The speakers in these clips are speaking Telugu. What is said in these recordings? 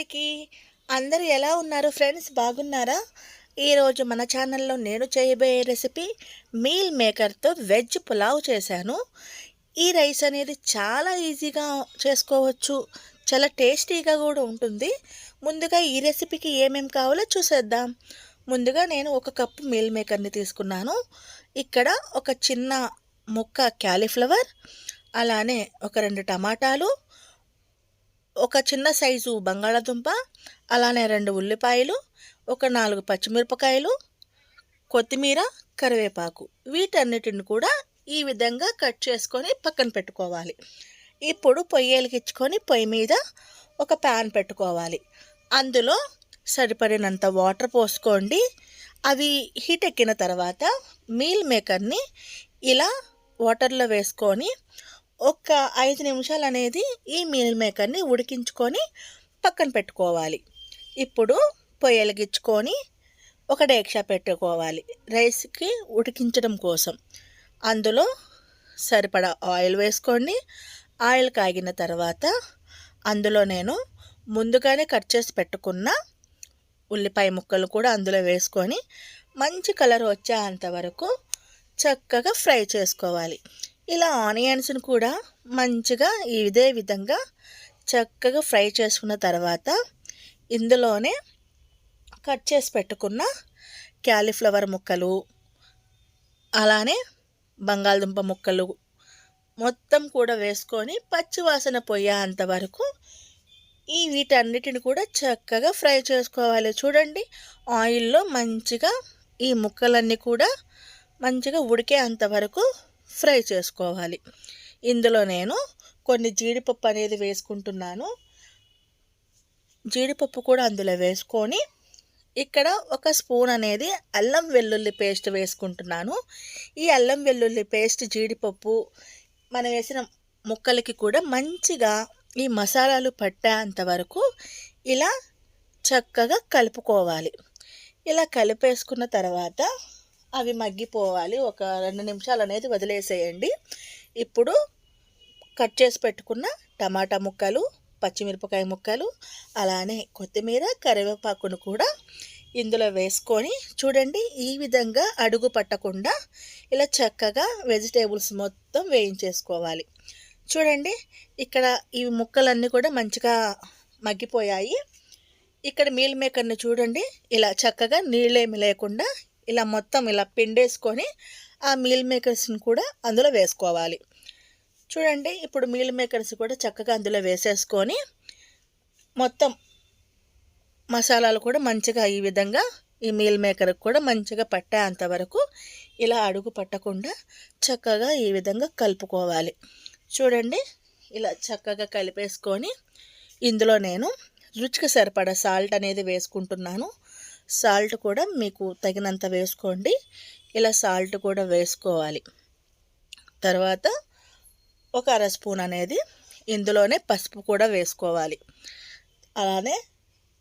అందరికీ అందరూ ఎలా ఉన్నారు ఫ్రెండ్స్? బాగున్నారా? ఈరోజు మన ఛానల్లో నేను చేయబోయే రెసిపీ మీల్ మేకర్తో వెజ్ పులావ్ చేశాను. ఈ రైస్ అనేది చాలా ఈజీగా చేసుకోవచ్చు. చాలా టేస్టీగా కూడా ఉంటుంది. ముందుగా ఈ రెసిపీకి ఏమేమి కావాలో చూసేద్దాం. ముందుగా నేను ఒక కప్పు మీల్ మేకర్ని తీసుకున్నాను. ఇక్కడ ఒక చిన్న ముక్క క్యాలీఫ్లవర్ అలానే ఒక రెండు టమాటాలు ఒక చిన్న సైజు బంగాళాదుంప అలానే రెండు ఉల్లిపాయలు ఒక నాలుగు పచ్చిమిరపకాయలు కొత్తిమీర కరివేపాకు. వీటన్నిటిని కూడా ఈ విధంగా కట్ చేసుకొని పక్కన పెట్టుకోవాలి. ఇప్పుడు పొయ్యి పొయ్యి మీద ఒక ప్యాన్ పెట్టుకోవాలి. అందులో సరిపడినంత వాటర్ పోసుకోండి. అవి హీట్ ఎక్కిన తర్వాత మీల్ మేకర్ని ఇలా వాటర్లో వేసుకొని ఒక ఐదు నిమిషాలు అనేది ఈ మీల్ మేకర్ని ఉడికించుకొని పక్కన పెట్టుకోవాలి. ఇప్పుడు పొయ్యి వెలిగించుకొని ఒక డేక్షా పెట్టుకోవాలి. రైస్కి ఉడికించడం కోసం. అందులో సరిపడా ఆయిల్ వేసుకోండి. ఆయిల్ కాగిన తర్వాత అందులో నేను ముందుగానే కట్ చేసి పెట్టుకున్న ఉల్లిపాయ ముక్కలు కూడా అందులో వేసుకొని మంచి కలర్ వచ్చేంత వరకు చక్కగా ఫ్రై చేసుకోవాలి. ఇలా ఆనియన్స్ని కూడా మంచిగా ఇదే విధంగా చక్కగా ఫ్రై చేసుకున్న తర్వాత ఇందులోనే కట్ చేసి పెట్టుకున్న క్యాలీఫ్లవర్ ముక్కలు అలానే బంగాళదుంప ముక్కలు మొత్తం కూడా వేసుకొని పచ్చివాసన పోయేంత వరకు ఈ వీటన్నిటిని కూడా చక్కగా ఫ్రై చేసుకోవాలి. చూడండి ఆయిల్లో మంచిగా ఈ ముక్కలన్నీ కూడా మంచిగా ఉడికే అంతవరకు ఫ్రై చేసుకోవాలి. ఇందులో నేను కొన్ని జీడిపప్పు అనేది వేసుకుంటున్నాను. జీడిపప్పు కూడా అందులో వేసుకొని ఇక్కడ ఒక స్పూన్ అనేది అల్లం వెల్లుల్లి పేస్ట్ వేసుకుంటున్నాను. ఈ అల్లం వెల్లుల్లి పేస్ట్ జీడిపప్పు మనం వేసిన ముక్కలకి కూడా మంచిగా ఈ మసాలాలు పట్టేంత వరకు ఇలా చక్కగా కలుపుకోవాలి. ఇలా కలిపేసుకున్న తర్వాత అవి మగ్గిపోవాలి. ఒక రెండు నిమిషాలు అనేది వదిలేసేయండి. ఇప్పుడు కట్ చేసి పెట్టుకున్న టమాటా ముక్కలు పచ్చిమిరపకాయ ముక్కలు అలానే కొత్తిమీర కరివేపాకును కూడా ఇందులో వేసుకొని చూడండి ఈ విధంగా అడుగు పట్టకుండా ఇలా చక్కగా వెజిటేబుల్స్ మొత్తం వేయించేసుకోవాలి. చూడండి ఇక్కడ ఈ ముక్కలన్నీ కూడా మంచిగా మగ్గిపోయాయి. ఇక్కడ మీల్ మేకర్ని చూడండి ఇలా చక్కగా నీళ్ళేమి లేకుండా ఇలా మొత్తం ఇలా పిండేసుకొని ఆ మీల్ మేకర్స్ని కూడా అందులో వేసుకోవాలి. చూడండి ఇప్పుడు మీల్ మేకర్స్ కూడా చక్కగా అందులో వేసేసుకొని మొత్తం మసాలాలు కూడా మంచిగా ఈ విధంగా ఈ మీల్ మేకర్కి కూడా మంచిగా పట్టేంత వరకు ఇలా అడుగు పట్టకుండా చక్కగా ఈ విధంగా కలుపుకోవాలి. చూడండి ఇలా చక్కగా కలిపేసుకొని ఇందులో నేను రుచికి సరిపడా సాల్ట్ అనేది వేసుకుంటున్నాను. సాల్ట్ కూడా మీకు తగినంత వేసుకోండి. ఇలా సాల్ట్ కూడా వేసుకోవాలి. తర్వాత ఒక అర స్పూన్ అనేది ఇందులోనే పసుపు కూడా వేసుకోవాలి. అలానే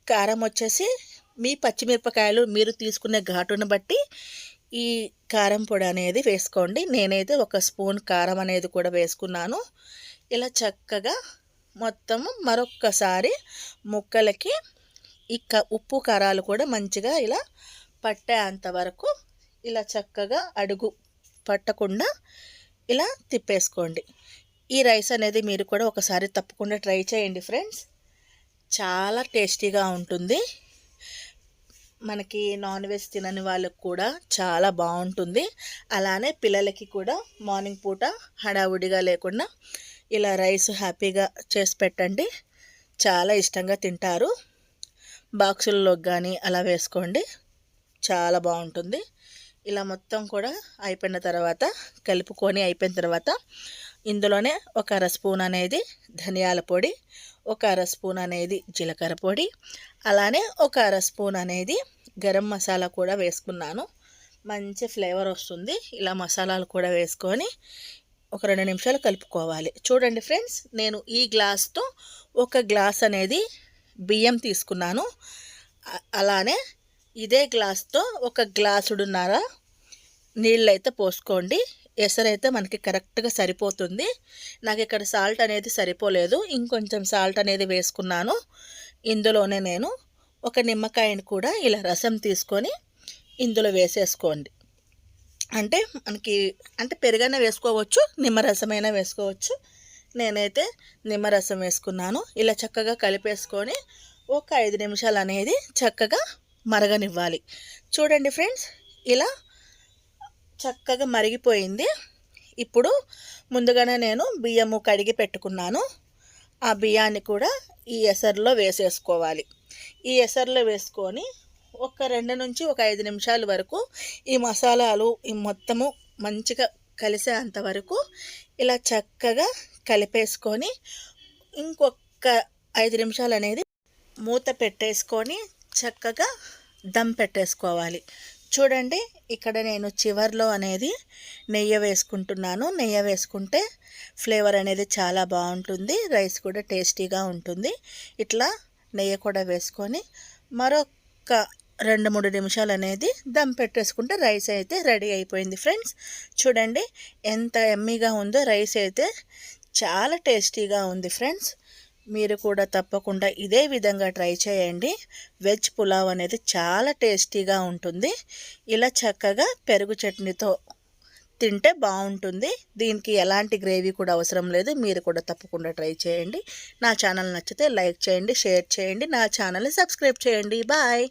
కారం వచ్చేసి మీ పచ్చిమిరపకాయలు మీరు తీసుకునే ఘాటును బట్టి ఈ కారం పొడి అనేది వేసుకోండి. నేనైతే ఒక స్పూన్ కారం అనేది కూడా వేసుకున్నాను. ఇలా చక్కగా మొత్తము మరొక్కసారి ముక్కలకి ఇక ఉప్పు కారాలు కూడా మంచిగా ఇలా పట్టేంత వరకు ఇలా చక్కగా అడుగు పట్టకుండా ఇలా తిప్పేసుకోండి. ఈ రైస్ అనేది మీరు కూడా ఒకసారి తప్పకుండా ట్రై చేయండి ఫ్రెండ్స్. చాలా టేస్టీగా ఉంటుంది. మనకి నాన్ వెజ్ తినని వాళ్ళకు కూడా చాలా బాగుంటుంది. అలానే పిల్లలకి కూడా మార్నింగ్ పూట హడావుడిగా లేకుండా ఇలా రైస్ హ్యాపీగా చేసి పెట్టండి. చాలా ఇష్టంగా తింటారు. బాక్సుల్లోకి కానీ అలా వేసుకోండి. చాలా బాగుంటుంది. ఇలా మొత్తం కూడా అయిపోయిన తర్వాత కలుపుకొని అయిపోయిన తర్వాత ఇందులోనే ఒక అర స్పూన్ అనేది ధనియాల పొడి ఒక అర స్పూన్ అనేది జీలకర్ర పొడి అలానే ఒక అర స్పూన్ అనేది గరం మసాలా కూడా వేసుకున్నాను. మంచి ఫ్లేవర్ వస్తుంది. ఇలా మసాలాలు కూడా వేసుకొని ఒక రెండు నిమిషాలు కలుపుకోవాలి. చూడండి ఫ్రెండ్స్ నేను ఈ గ్లాస్తో ఒక గ్లాస్ అనేది బియ్యం తీసుకున్నాను. అలానే ఇదే గ్లాస్తో ఒక గ్లాసుడున్నర నీళ్ళైతే పోసుకోండి. ఎసరైతే మనకి కరెక్ట్గా సరిపోతుంది. నాకు ఇక్కడ సాల్ట్ అనేది సరిపోలేదు. ఇంకొంచెం సాల్ట్ అనేది వేసుకున్నాను. ఇందులోనే నేను ఒక నిమ్మకాయని కూడా ఇలా రసం తీసుకొని ఇందులో వేసేసుకోండి. అంటే మనకి అంటే పెరుగైనా వేసుకోవచ్చు నిమ్మరసమైనా వేసుకోవచ్చు. నేనైతే నిమ్మరసం వేసుకున్నాను. ఇలా చక్కగా కలిపేసుకొని ఒక ఐదు నిమిషాలు అనేది చక్కగా మరగనివ్వాలి. చూడండి ఫ్రెండ్స్ ఇలా చక్కగా మరిగిపోయింది. ఇప్పుడు ముందుగానే నేను బియ్యము కడిగి పెట్టుకున్నాను. ఆ బియ్యాన్ని కూడా ఈ ఎసరులో వేసేసుకోవాలి. ఈ ఎసరులో వేసుకొని ఒక రెండు నుంచి ఒక ఐదు నిమిషాల వరకు ఈ మసాలాలు ఈ మొత్తము మంచిగా కలిసేంత వరకు ఇలా చక్కగా కలిపేసుకొని ఇంకొక ఐదు నిమిషాలు అనేది మూత పెట్టేసుకొని చక్కగా దమ్ పెట్టేసుకోవాలి. చూడండి ఇక్కడ నేను చివర్లో అనేది నెయ్యి వేసుకుంటున్నాను. నెయ్యి వేసుకుంటే ఫ్లేవర్ అనేది చాలా బాగుంటుంది. రైస్ కూడా టేస్టీగా ఉంటుంది. ఇట్లా నెయ్యి కూడా వేసుకొని మరొక రెండు మూడు నిమిషాలు అనేది దమ్ పెట్టేసుకుంటే రైస్ అయితే రెడీ అయిపోయింది ఫ్రెండ్స్. చూడండి ఎంత ఎమ్మీగా ఉందో రైస్ అయితే చాలా టేస్టీగా ఉంది ఫ్రెండ్స్. మీరు కూడా తప్పకుండా ఇదే విధంగా ట్రై చేయండి. వెజ్ పులావ్ అనేది చాలా టేస్టీగా ఉంటుంది. ఇలా చక్కగా పెరుగు చట్నీతో తింటే బాగుంటుంది. దీనికి ఎలాంటి గ్రేవీ కూడా అవసరం లేదు. మీరు కూడా తప్పకుండా ట్రై చేయండి. నా ఛానల్ నచ్చితే లైక్ చేయండి షేర్ చేయండి. నా ఛానల్ని సబ్స్క్రైబ్ చేయండి. బాయ్.